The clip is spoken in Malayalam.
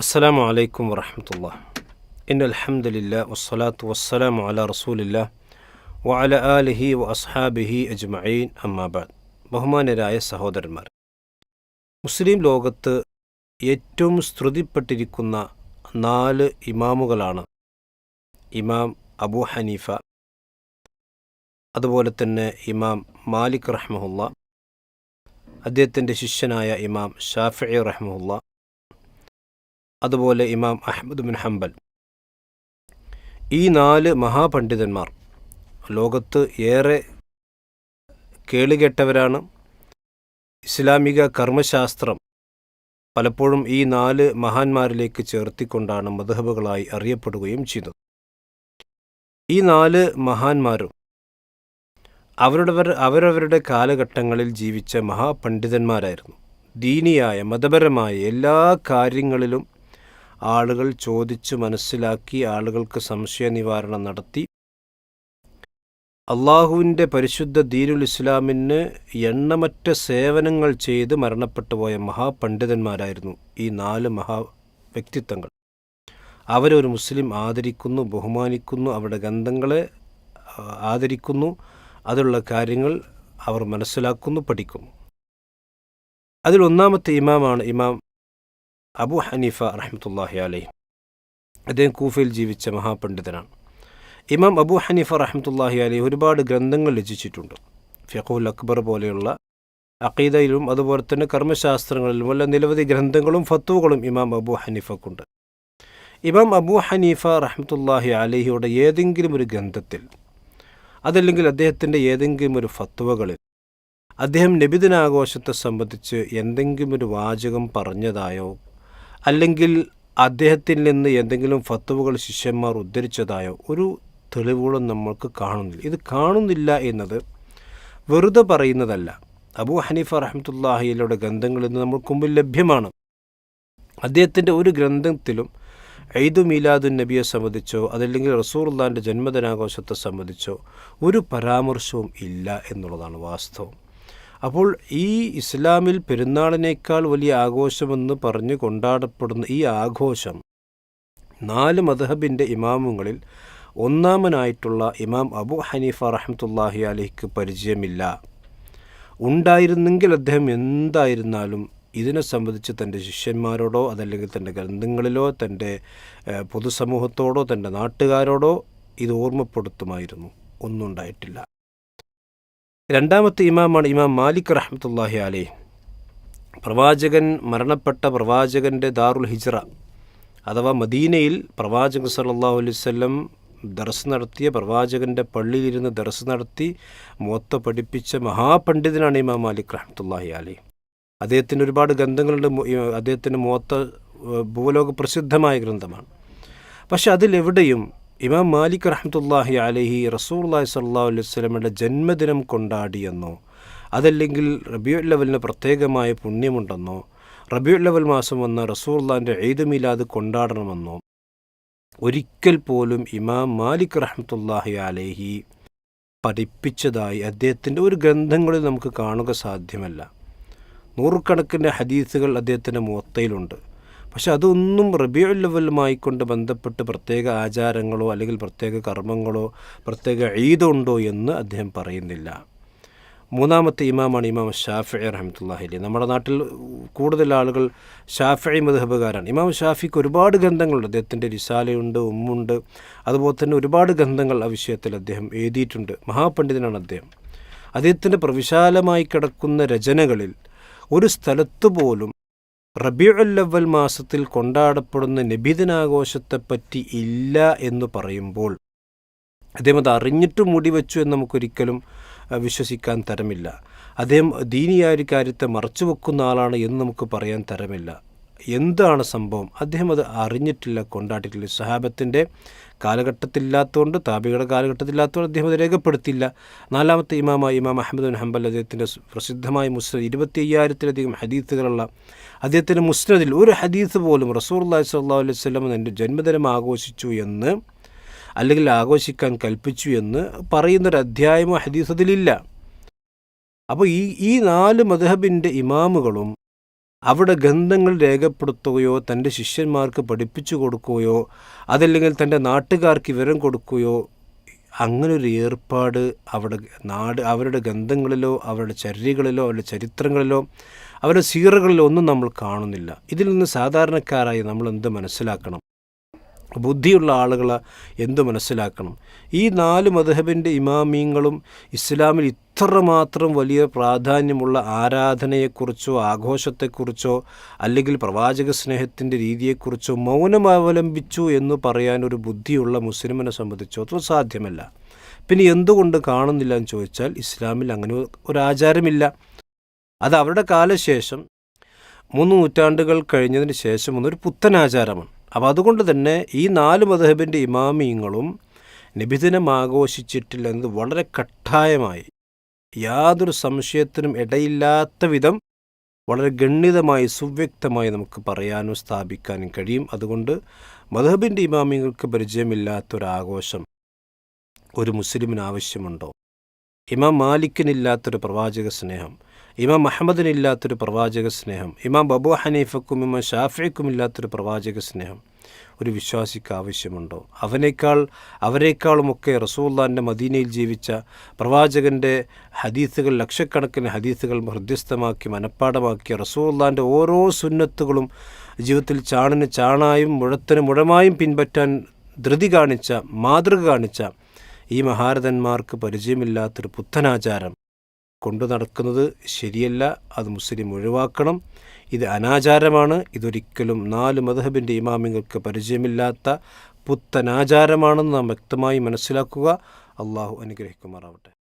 അസ്സലാമു അലൈക്കും വറഹമത്തുള്ള ഇന്ന അലഹമുല്ല വസ്സലാത്തു വസ്സലാം അല റസൂലില്ല വഅല ആലിഹി വ അസ്ഹാബിഹി അജ്മഈൻ. അമ്മാബാദ് ബഹുമാനരായ സഹോദരന്മാർ മുസ്ലിം ലോകത്ത് ഏറ്റവും സ്തുതിപ്പെട്ടിരിക്കുന്ന നാല് ഇമാമുകളാണ് ഇമാം അബു ഹനീഫ അതുപോലെ തന്നെ ഇമാം മാലിക് റഹ്മുല്ല അദ്ദേഹത്തിന്റെ ശിഷ്യനായ ഇമാം ഷാഫി റഹ്മുല്ലാ അതുപോലെ ഇമാം അഹമ്മദ് ബിൻ ഹംബൽ. ഈ നാല് മഹാപണ്ഡിതന്മാർ ലോകത്ത് ഏറെ കേളുകെട്ടവരാണ്. ഇസ്ലാമിക കർമ്മശാസ്ത്രം പലപ്പോഴും ഈ നാല് മഹാന്മാരിലേക്ക് ചേർത്തിക്കൊണ്ടാണ് മധുഹബുകളായി അറിയപ്പെടുകയും ചെയ്തത്. ഈ നാല് മഹാന്മാരും അവരുടെ അവരവരുടെ കാലഘട്ടങ്ങളിൽ ജീവിച്ച മഹാപണ്ഡിതന്മാരായിരുന്നു. ദീനിയായ മതപരമായ എല്ലാ കാര്യങ്ങളിലും ആളുകൾ ചോദിച്ചു മനസ്സിലാക്കി ആളുകൾക്ക് സംശയ നിവാരണം നടത്തി. അള്ളാഹുവിന്റെ പരിശുദ്ധ ദീനുൽ ഇസ്ലാമിന് എണ്ണമറ്റ സേവനങ്ങൾ ചെയ്ത് മരണപ്പെട്ടു പോയ മഹാപണ്ഡിതന്മാരായിരുന്നു ഈ നാല് മഹാ വ്യക്തിത്വങ്ങൾ. അവരൊരു മുസ്ലിം ആദരിക്കുന്നു ബഹുമാനിക്കുന്നു അവരുടെ ഗന്ധങ്ങളെ ആദരിക്കുന്നു അതുള്ള കാര്യങ്ങൾ അവർ മനസ്സിലാക്കുന്നു പഠിക്കുന്നു. അതിൽ ഒന്നാമത്തെ ഇമാമാണ് ഇമാം അബു ഹനീഫ റഹ്മത്തുല്ലാഹി അലൈഹി. അദ്ദേഹം കൂഫയിൽ ജീവിച്ച മഹാപണ്ഡിതനാണ്. ഇമാം അബു ഹനീഫ റഹ്മത്തുല്ലാഹി അലൈഹി ഒരുപാട് ഗ്രന്ഥങ്ങൾ രചിച്ചിട്ടുണ്ട്. ഫിഖുൽ അക്ബർ പോലെയുള്ള അക്കീദയിലും അതുപോലെ തന്നെ കർമ്മശാസ്ത്രങ്ങളിലും വല്ല നിരവധി ഗ്രന്ഥങ്ങളും ഫത്തുവകളും ഇമാം അബു ഹനീഫക്കുണ്ട്. ഇമാം അബു ഹനീഫ റഹ്മത്തുല്ലാഹി അലഹിയുടെ ഏതെങ്കിലും ഒരു ഗ്രന്ഥത്തിൽ അതല്ലെങ്കിൽ അദ്ദേഹത്തിന്റെ ഏതെങ്കിലും ഒരു ഫത്തുവകളിൽ അദ്ദേഹം നബിദിനാഘോഷത്തെ സംബന്ധിച്ച് എന്തെങ്കിലും ഒരു വാചകം പറഞ്ഞതായോ അല്ലെങ്കിൽ അദ്ദേഹത്തിൽ നിന്ന് എന്തെങ്കിലും ഫത്തുവകൾ ശിഷ്യന്മാർ ഉദ്ധരിച്ചതായോ ഒരു തെളിവുകളും നമ്മൾക്ക് കാണുന്നില്ല. ഇത് കാണുന്നില്ല എന്നത് വെറുതെ പറയുന്നതല്ല. അബൂ ഹനീഫ റഹമത്തുല്ലാഹിയുടെ ഗ്രന്ഥങ്ങൾ ഇന്ന് നമ്മൾക്ക് മുമ്പിൽ ലഭ്യമാണ്. അദ്ദേഹത്തിന്റെ ഒരു ഗ്രന്ഥത്തിലും ഐദു മീലാദു നബിയെ സംബന്ധിച്ചോ അതല്ലെങ്കിൽ റസൂർല്ലാന്റെ ജന്മദിനാഘോഷത്തെ സംബന്ധിച്ചോ ഒരു പരാമർശവും ഇല്ല എന്നുള്ളതാണ് വാസ്തവം. അപ്പോൾ ഈ ഇസ്ലാമിൽ പെരുന്നാളിനേക്കാൾ വലിയ ആഘോഷമെന്ന് പറഞ്ഞ് കൊണ്ടാടപ്പെടുന്ന ഈ ആഘോഷം നാല് മദഹബിന്റെ ഇമാമുകളിൽ ഒന്നാമനായിട്ടുള്ള ഇമാം അബു ഹനീഫ റഹമത്തുല്ലാഹി അലിക്ക് പരിചയമില്ല. ഉണ്ടായിരുന്നെങ്കിൽ അദ്ദേഹം എന്തായിരുന്നാലും ഇതിനെ സംബന്ധിച്ച് തന്റെ ശിഷ്യന്മാരോടോ അതല്ലെങ്കിൽ തന്റെ ഗ്രന്ഥങ്ങളിലോ തന്റെ പൊതുസമൂഹത്തോടോ തന്റെ നാട്ടുകാരോടോ ഇത് ഓർമ്മപ്പെടുത്തുമായിരുന്നു. ഒന്നും ഉണ്ടായിട്ടില്ല. രണ്ടാമത്തെ ഇമാമാണ് ഇമാം മാലിക് റഹ്മത്തുല്ലാഹി അലേ പ്രവാചകൻ മരണപ്പെട്ട പ്രവാചകന്റെ ദാറുൽ ഹിജ്റ അഥവാ മദീനയിൽ പ്രവാചകൻ സല്ലാഹു അലൈവല്ലം ദർസ് നടത്തിയ പ്രവാചകന്റെ പള്ളിയിലിരുന്ന് ദർസ് നടത്തി മൊത്ത പഠിപ്പിച്ച മഹാപണ്ഡിതനാണ് ഇമാം മാലിക് റഹ്മത്തുല്ലാഹി അലേ അദ്ദേഹത്തിന് ഒരുപാട് ഗ്രന്ഥങ്ങളുണ്ട് അദ്ദേഹത്തിന് മൂത്ത ഭൂലോക പ്രസിദ്ധമായ ഗ്രന്ഥമാണ്. പക്ഷെ അതിലെവിടെയും ഇമാം മാലിക് റഹ്മത്തുല്ലാഹി അലഹി റസൂല്ലാഹി സല്ലാ അലൈഹി സ്വലമയുടെ ജന്മദിനം കൊണ്ടാടിയെന്നോ അതല്ലെങ്കിൽ റബിയുൽ ലെവലിന് പ്രത്യേകമായ പുണ്യമുണ്ടെന്നോ റബിയുൽ ലെവൽ മാസം വന്ന റസൂള്ളാന്റെ ഈദ് മീലാദ് കൊണ്ടാടണമെന്നോ ഒരിക്കൽ പോലും ഇമാം മാലിക് റഹ്മത്തുല്ലാഹി അലഹി പഠിപ്പിച്ചതായി അദ്ദേഹത്തിന്റെ ഒരു ഗ്രന്ഥങ്ങളിൽ നമുക്ക് കാണുക സാധ്യമല്ല. നൂറുകണക്കിന്റെ ഹദീസുകൾ അദ്ദേഹത്തിന്റെ മുത്തയിലുണ്ട് പക്ഷെ അതൊന്നും റബിയുൽ ലെവലുമായി കൊണ്ട് ബന്ധപ്പെട്ട് പ്രത്യേക ആചാരങ്ങളോ അല്ലെങ്കിൽ പ്രത്യേക കർമ്മങ്ങളോ പ്രത്യേക ഈദുണ്ടോ എന്ന് അദ്ദേഹം പറയുന്നില്ല. മൂന്നാമത്തെ ഇമാമാണ് ഇമാം ഷാഫി റഹമത്തുല്ലാഹി അലി നമ്മുടെ നാട്ടിൽ കൂടുതൽ ആളുകൾ ഷാഫി മധുഹബുകാരാണ് ഇമാം ഷാഫിക്ക് ഒരുപാട് ഗ്രന്ഥങ്ങളുണ്ട്. അദ്ദേഹത്തിന്റെ റിസാലയുണ്ട് ഉമ്മുണ്ട്. അതുപോലെ തന്നെ ഒരുപാട് ഗ്രന്ഥങ്ങൾ ആ വിഷയത്തിൽ അദ്ദേഹം എഴുതിയിട്ടുണ്ട്. മഹാപണ്ഡിതനാണ് അദ്ദേഹം. അദ്ദേഹത്തിന്റെ പ്രവിശാലമായി കിടക്കുന്ന രചനകളിൽ ഒരു സ്ഥലത്ത് പോലും റബിയുല്ലവൽ മാസത്തിൽ കൊണ്ടാടപ്പെടുന്ന നബിദിനാഘോഷത്തെപ്പറ്റി ഇല്ല എന്ന് പറയുമ്പോൾ അദ്ദേഹം അത് അറിഞ്ഞിട്ട് മുടിവെച്ചു എന്ന് നമുക്കൊരിക്കലും വിശ്വസിക്കാൻ തരമില്ല. അദ്ദേഹം ദീനിയായ ഒരു കാര്യത്തെ മറച്ചു വെക്കുന്ന ആളാണ് എന്ന് നമുക്ക് പറയാൻ തരമില്ല. എന്താണ് സംഭവം? അദ്ദേഹം അത് അറിഞ്ഞിട്ടില്ല കൊണ്ടാട്ടിട്ടില്ല. സഹാബത്തിന്റെ കാലഘട്ടത്തില്ലാത്തതുകൊണ്ട് താബികളുടെ കാലഘട്ടത്തില്ലാത്തതുകൊണ്ട് അദ്ദേഹം അത് രേഖപ്പെടുത്തിയില്ല. നാലാമത്തെ ഇമാമ ഇമാം അഹമ്മദ് ബിൻ ഹംബൽ അദ്ദേഹത്തിന്റെ പ്രസിദ്ധമായ മുസ്ലിം ഇരുപത്തി അയ്യായിരത്തിലധികം ഹദീസുകളുള്ള അദ്ദേഹത്തിന്റെ മുസ്നദിൽ ഒരു ഹദീസ് പോലും റസൂർ അള്ളാഹി സ്വല്ലാ അലൈഹി സ്വലം എന്റെ ജന്മദിനം ആഘോഷിച്ചു എന്ന് അല്ലെങ്കിൽ ആഘോഷിക്കാൻ കൽപ്പിച്ചു എന്ന് പറയുന്നൊരു അധ്യായമോ ഹദീസ് അതിലില്ല. അപ്പോൾ ഈ ഈ നാല് മധഹബിന്റെ ഇമാമുകളും അവിടെ ഗന്ധങ്ങൾ രേഖപ്പെടുത്തുകയോ തന്റെ ശിഷ്യന്മാർക്ക് പഠിപ്പിച്ചു കൊടുക്കുകയോ അതല്ലെങ്കിൽ തന്റെ നാട്ടുകാർക്ക് വിവരം കൊടുക്കുകയോ അങ്ങനൊരു ഏർപ്പാട് അവിടെ നാട് അവരുടെ ഗന്ധങ്ങളിലോ അവരുടെ ചര്യകളിലോ അവരുടെ ചരിത്രങ്ങളിലോ അവരുടെ സീറുകളിൽ ഒന്നും നമ്മൾ കാണുന്നില്ല. ഇതിൽ നിന്ന് സാധാരണക്കാരായി നമ്മൾ എന്ത് മനസ്സിലാക്കണം? ബുദ്ധിയുള്ള ആളുകൾ എന്ത് മനസ്സിലാക്കണം? ഈ നാല് മധുഹബിന്റെ ഇമാമീങ്ങളും ഇസ്ലാമിൽ ഇത്രമാത്രം വലിയ പ്രാധാന്യമുള്ള ആരാധനയെക്കുറിച്ചോ ആഘോഷത്തെക്കുറിച്ചോ അല്ലെങ്കിൽ പ്രവാചക സ്നേഹത്തിന്റെ രീതിയെക്കുറിച്ചോ മൗനം അവലംബിച്ചു എന്ന് പറയാൻ ഒരു ബുദ്ധിയുള്ള മുസ്ലിമിനെ സംബന്ധിച്ചോ അത് സാധ്യമല്ല. പിന്നെ എന്തുകൊണ്ട് കാണുന്നില്ല എന്ന് ചോദിച്ചാൽ ഇസ്ലാമിൽ അങ്ങനെ ഒരു ആചാരമില്ല. അത് അവരുടെ കാലശേഷം മൂന്ന് നൂറ്റാണ്ടുകൾ കഴിഞ്ഞതിന് ശേഷം വന്നൊരു പുത്തൻ ആചാരമാണ് അപ്പോൾ അതുകൊണ്ട് തന്നെ ഈ നാല് മധഹബിന്റെ ഇമാമിയങ്ങളും നബിദിനം ആഘോഷിച്ചിട്ടില്ല എന്നത് വളരെ കട്ടായമായി. യാതൊരു സംശയത്തിനും ഇടയില്ലാത്ത വിധം വളരെ ഗണ്യതമായി സുവ്യക്തമായി നമുക്ക് പറയാനും സ്ഥാപിക്കാനും കഴിയും. അതുകൊണ്ട് മധഹബിന്റെ ഇമാമിങ്ങൾക്ക് പരിചയമില്ലാത്തൊരാഘോഷം ഒരു മുസ്ലിമിന് ആവശ്യമുണ്ടോ? ഇമാം മാലിക്കിനില്ലാത്തൊരു പ്രവാചക സ്നേഹം ഇമാം അഹമ്മദിനില്ലാത്തൊരു പ്രവാചക സ്നേഹം ഇമാം ബബു ഹനീഫക്കും ഇമാം ഷാഫിക്കും ഇല്ലാത്തൊരു പ്രവാചക സ്നേഹം. ഒരു വിശ്വാസിക്ക് ആവശ്യമുണ്ടോ? അവനേക്കാൾ അവരെക്കാളുമൊക്കെ റസൂള്ളാന്റെ മദീനയിൽ ജീവിച്ച പ്രവാചകന്റെ ഹദീസുകൾ ലക്ഷക്കണക്കിന് ഹദീസുകൾ ഹൃദ്യസ്ഥമാക്കി മനഃപ്പാടമാക്കിയ റസൂള്ളാന്റെ ഓരോ സുന്നത്തുകളും ജീവിതത്തിൽ ചാണിന് ചാണായും മുഴത്തിന് മുഴമായും പിൻപറ്റാൻ ധൃതി കാണിച്ച മാതൃക കാണിച്ച ഈ മഹാരഥന്മാർക്ക് പരിചയമില്ലാത്തൊരു പുത്തനാചാരം. കൊണ്ടു നടക്കുന്നത് ശരിയല്ല അത് മുസ്ലിം ഒഴിവാക്കണം. ഇത് അനാചാരമാണ്. ഇതൊരിക്കലും നാല് മധഹബിന്റെ ഇമാമിങ്ങൾക്ക് പരിചയമില്ലാത്ത പുത്തനാചാരമാണെന്ന് നാം വ്യക്തമായി മനസ്സിലാക്കുക. അള്ളാഹു അനുഗ്രഹിക്കുമാറാവട്ടെ.